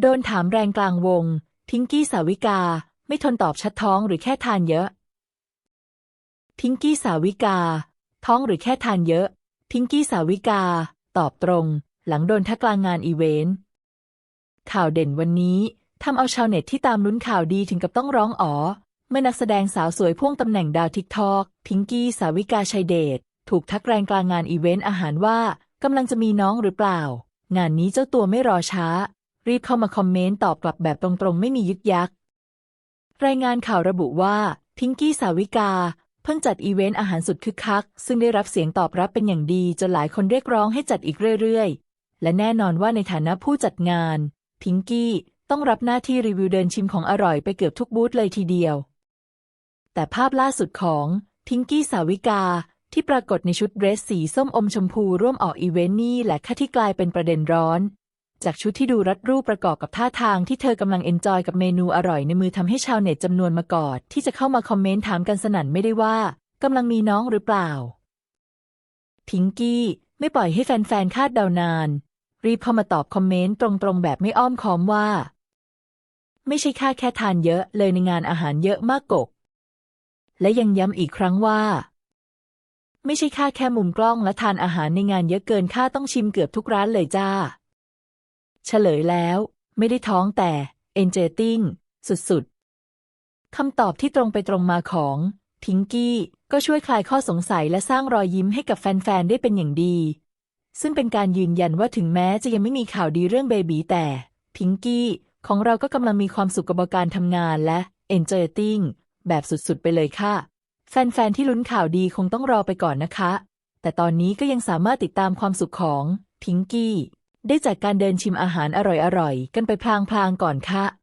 โดนถามแรงกลางวง ทิงกี้สาวิกา ไม่ทนตอบชัดท้องหรือแค่ทานเยอะ ทิงกี้สาวิกา ท้องหรือแค่ทานเยอะ ทิงกี้สาวิกา ตอบตรง หลังโดนทักกลางงานอีเวนต์ข่าวเด่นวันนี้ทำเอาชาวเน็ตที่ตามลุ้นข่าวดีถึงกับต้องร้องอ๋อเมื่อนักแสดงสาวสวยพ่วงตำแหน่งดาวทิกทอกพิงกี้สาวิกาชัยเดชถูกทักแรงกลางงานอีเวนต์อาหารว่ากำลังจะมีน้องหรือเปล่า งานนี้เจ้าตัวไม่รอช้า รีบเข้ามาคอมเมนต์ตอบกลับแบบตรงๆ ไม่มียึกยัก รายงานข่าวระบุว่า พิงกี้สาวิกา เพิ่งจัดอีเวนต์อาหารสุดคึกคัก ซึ่งได้รับเสียงตอบรับเป็นอย่างดี จนหลายคนเรียกร้องให้จัดอีกเรื่อยๆ และแน่นอนว่าในฐานะผู้จัดงาน พิงกี้ต้องรับหน้าที่รีวิวเดินชิมของอร่อยไปเกือบทุกบูธเลยทีเดียว แต่ภาพล่าสุดของพิงกี้สาวิกาที่ปรากฏในชุดเดรสสีส้มอมชมพูร่วมออกอีเวนต์นี่แหละค่ะที่กลายเป็นประเด็นร้อน จากชุดที่ดูรัดรูปประกอบกับท่าทางที่เธอกำลังเอนจอยกับเมนูอร่อยในมือทำให้ชาวเน็ตจำนวนมากอด ที่จะเข้ามาคอมเมนต์ถามกันสนั่นไม่ได้ว่ากำลังมีน้องหรือเปล่า พิงกี้ไม่ปล่อยให้แฟนๆคาดเดานาน รีบเข้ามาตอบคอมเมนต์ตรงๆ แบบไม่อ้อมค้อมว่า ไม่ใช่ค่าแค่ทานเยอะเลยในงานอาหารเยอะมากกก และยังย้ำอีกครั้งว่า ไม่ใช่ค่าแค่มุมกล้องและทานอาหารในงานเยอะเกินค่าต้องชิมเกือบทุกร้านเลยจ้า เฉลยแล้ว ไม่ได้ท้องแต่เอนเจติ้งสุดๆคำตอบที่ตรงไปตรงมาของพิงกี้ก็ช่วยคลายข้อสงสัยและสร้างรอยยิ้มให้กับแฟน ๆ ได้เป็นอย่างดี ซึ่งเป็นการยืนยันว่าถึงแม้จะยังไม่มีข่าวดีเรื่องเบบีแต่พิงกี้ของเราก็กำลังมีความสุขกับการทำงานและ enjoying แบบสุดๆ ไปเลยค่ะ แฟน ๆ ที่ลุ้นข่าวดีคงต้องรอไปก่อนนะคะ แต่ตอนนี้ก็ยังสามารถติดตามความสุขของพิงกี้ ได้จากการเดินชิมอาหารอร่อยๆ กันไปพลางๆก่อนค่ะ